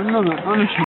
Önüne dön. Önüne